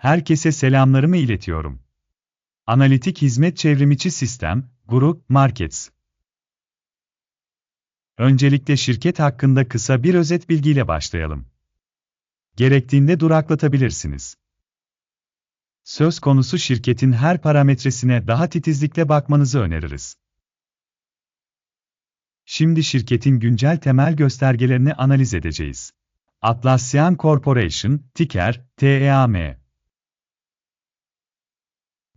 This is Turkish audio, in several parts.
herkese selamlarımı iletiyorum. Analitik Hizmet Çevrimiçi Sistem, Guru, Markets. Öncelikle şirket hakkında kısa bir özet bilgiyle başlayalım. Gerektiğinde duraklatabilirsiniz. Söz konusu şirketin her parametresine daha titizlikle bakmanızı öneririz. Şimdi şirketin güncel temel göstergelerini analiz edeceğiz. Atlassian Corporation, ticker, TEAM.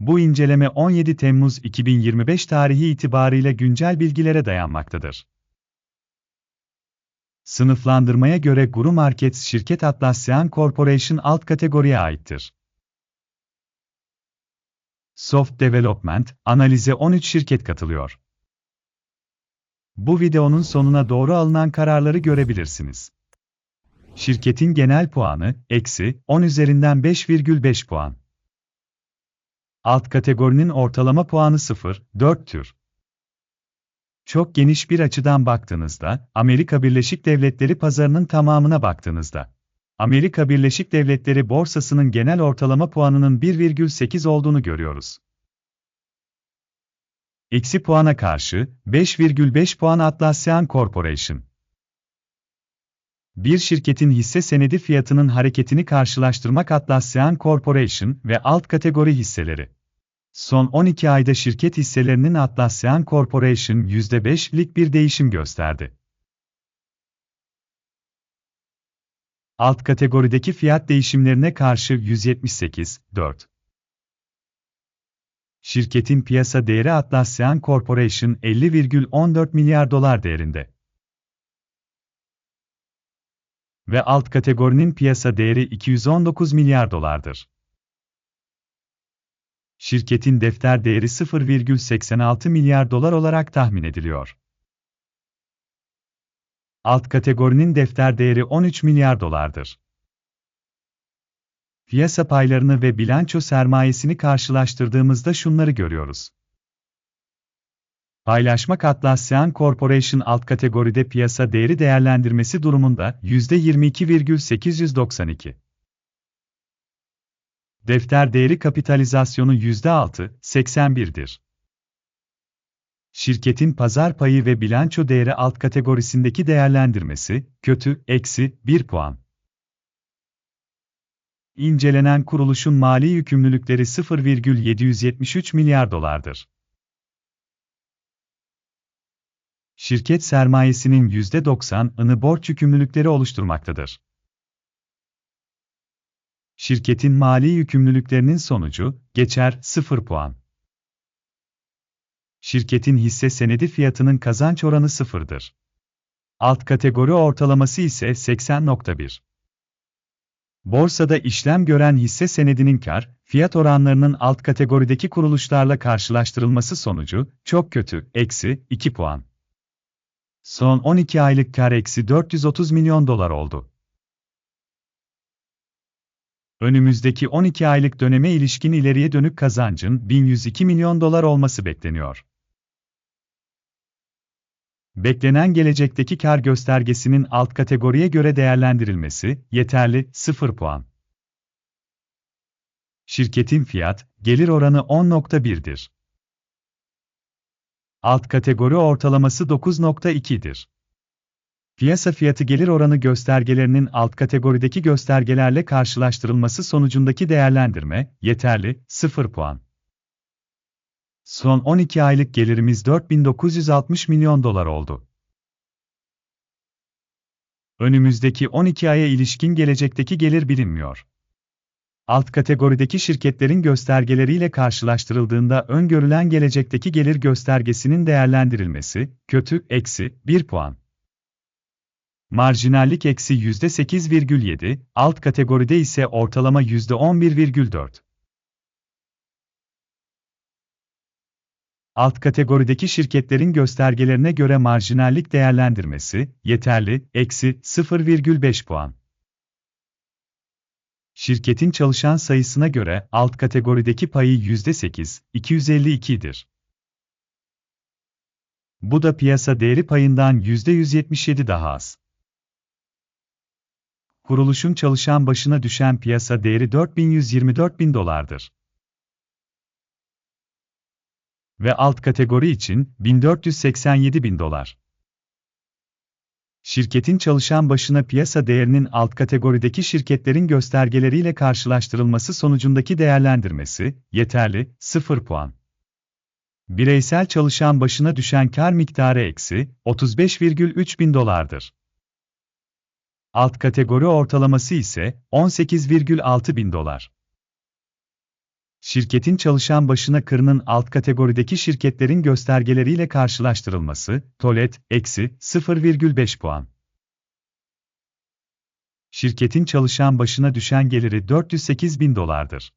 Bu inceleme 17 Temmuz 2025 tarihi itibariyle güncel bilgilere dayanmaktadır. Sınıflandırmaya göre Guru Markets şirket Atlassian Corporation alt kategoriye aittir. Soft Development, analize 13 şirket katılıyor. Bu videonun sonuna doğru alınan kararları görebilirsiniz. Şirketin genel puanı, eksi, 10 üzerinden 5,5 puan. Alt kategorinin ortalama puanı 0, 4 tür. Çok geniş bir açıdan baktığınızda, Amerika Birleşik Devletleri pazarının tamamına baktığınızda, Amerika Birleşik Devletleri borsasının genel ortalama puanının 1,8 olduğunu görüyoruz. Eksi puana karşı, 5,5 puan Atlassian Corporation. Bir şirketin hisse senedi fiyatının hareketini karşılaştırmak Atlassian Corporation ve alt kategori hisseleri. Son 12 ayda şirket hisselerinin Atlassian Corporation %5'lik bir değişim gösterdi. Alt kategorideki fiyat değişimlerine karşı 178, 4. Şirketin piyasa değeri Atlassian Corporation 50,14 milyar dolar değerinde. Ve alt kategorinin piyasa değeri 219 milyar dolardır. Şirketin defter değeri 0,86 milyar dolar olarak tahmin ediliyor. Alt kategorinin defter değeri 13 milyar dolardır. Piyasa paylarını ve bilanço sermayesini karşılaştırdığımızda şunları görüyoruz. Paylaşmak Atlassian Corporation alt kategoride piyasa değeri değerlendirmesi durumunda %22,892. Defter değeri kapitalizasyonu %6,81'dir. Şirketin pazar payı ve bilanço değeri alt kategorisindeki değerlendirmesi, kötü, eksi, 1 puan. İncelenen kuruluşun mali yükümlülükleri 0,773 milyar dolardır. Şirket sermayesinin %90'ını borç yükümlülükleri oluşturmaktadır. Şirketin mali yükümlülüklerinin sonucu, geçer 0 puan. Şirketin hisse senedi fiyatının kazanç oranı sıfırdır. Alt kategori ortalaması ise 80.1. Borsada işlem gören hisse senedinin kar, fiyat oranlarının alt kategorideki kuruluşlarla karşılaştırılması sonucu, çok kötü, eksi 2 puan. Son 12 aylık kar eksi 430 milyon dolar oldu. Önümüzdeki 12 aylık döneme ilişkin ileriye dönük kazancın 1102 milyon dolar olması bekleniyor. Beklenen gelecekteki kar göstergesinin alt kategoriye göre değerlendirilmesi, yeterli, 0 puan. Şirketin fiyat, gelir oranı 10.1'dir. Alt kategori ortalaması 9.2'dir. Piyasa fiyatı gelir oranı göstergelerinin alt kategorideki göstergelerle karşılaştırılması sonucundaki değerlendirme, yeterli, 0 puan. Son 12 aylık gelirimiz 4960 milyon dolar oldu. Önümüzdeki 12 aya ilişkin gelecekteki gelir bilinmiyor. Alt kategorideki şirketlerin göstergeleriyle karşılaştırıldığında öngörülen gelecekteki gelir göstergesinin değerlendirilmesi, kötü, eksi, 1 puan. Marjinallik eksi %8,7, alt kategoride ise ortalama %11,4. Alt kategorideki şirketlerin göstergelerine göre marjinallik değerlendirmesi, yeterli, eksi 0,5 puan. Şirketin çalışan sayısına göre alt kategorideki payı %8, 252'dir. Bu da piyasa değeri payından %177 daha az. kuruluşun çalışan başına düşen piyasa değeri 4124 bin dolardır. Ve alt kategori için 1487 bin dolar. Şirketin çalışan başına piyasa değerinin alt kategorideki şirketlerin göstergeleriyle karşılaştırılması sonucundaki değerlendirmesi, yeterli, 0 puan. Bireysel çalışan başına düşen kar miktarı eksi 35,3 bin dolardır. Alt kategori ortalaması ise 18,6 bin dolar. Şirketin çalışan başına kırının alt kategorideki şirketlerin göstergeleriyle karşılaştırılması, TOLET, eksi 0,5 puan. Şirketin çalışan başına düşen geliri 408 bin dolardır.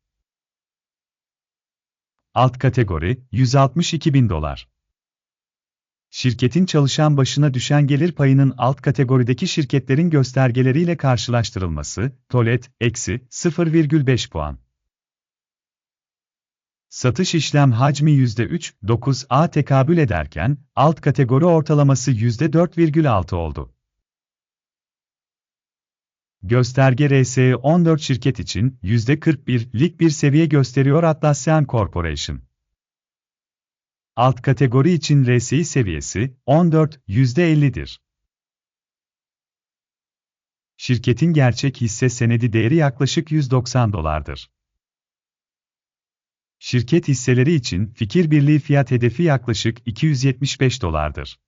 Alt kategori, 162 bin dolar. Şirketin çalışan başına düşen gelir payının alt kategorideki şirketlerin göstergeleriyle karşılaştırılması, TOLET, eksi 0,5 puan. Satış işlem hacmi %3.9'a tekabül ederken, alt kategori ortalaması %4,6 oldu. Gösterge RSE 14 şirket için %41'lik bir seviye gösteriyor Atlassian Corporation. Alt kategori için RSI seviyesi 14, %50'dir. Şirketin gerçek hisse senedi değeri yaklaşık 190 dolardır. Şirket hisseleri için fikir birliği fiyat hedefi yaklaşık 275 dolardır.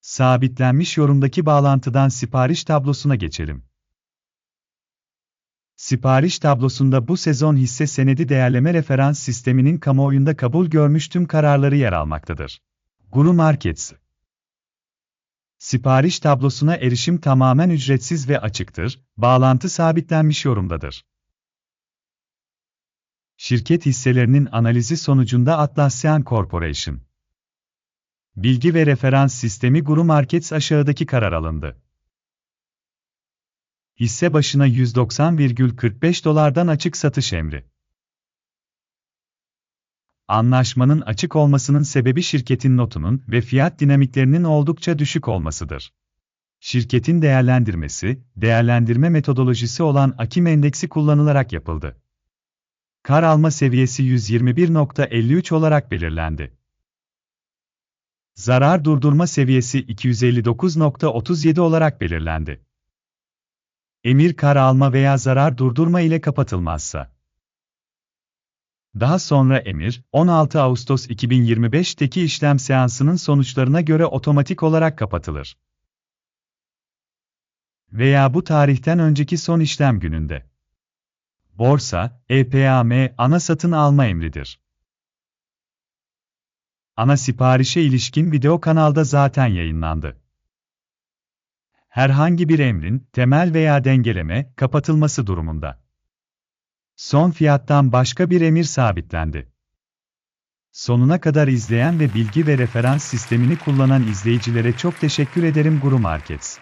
Sabitlenmiş yorumdaki bağlantıdan sipariş tablosuna geçelim. Sipariş tablosunda bu sezon hisse senedi değerleme referans sisteminin kamuoyunda kabul görmüş tüm kararları yer almaktadır. Guru Markets Sipariş tablosuna erişim tamamen ücretsiz ve açıktır, bağlantı sabitlenmiş yorumdadır. Şirket hisselerinin analizi sonucunda Atlassian Corporation Bilgi ve referans sistemi Guru Markets aşağıdaki karar alındı. Hisse başına 190,45 dolardan açık satış emri. Anlaşmanın açık olmasının sebebi şirketin notunun ve fiyat dinamiklerinin oldukça düşük olmasıdır. Şirketin değerlendirmesi, değerlendirme metodolojisi olan Akim endeksi kullanılarak yapıldı. Kar alma seviyesi 121.53 olarak belirlendi. Zarar durdurma seviyesi 259.37 olarak belirlendi. Emir kar alma veya zarar durdurma ile kapatılmazsa. Daha sonra emir, 16 Ağustos 2025'teki işlem seansının sonuçlarına göre otomatik olarak kapatılır. Veya bu tarihten önceki son işlem gününde. Borsa, EPAM, ana satın alma emridir. Ana siparişe ilişkin video kanalda zaten yayınlandı. Herhangi bir emrin, temel veya dengeleme, kapatılması durumunda. Son fiyattan başka bir emir sabitlendi. Sonuna kadar izleyen ve bilgi ve referans sistemini kullanan izleyicilere çok teşekkür ederim Guru Markets.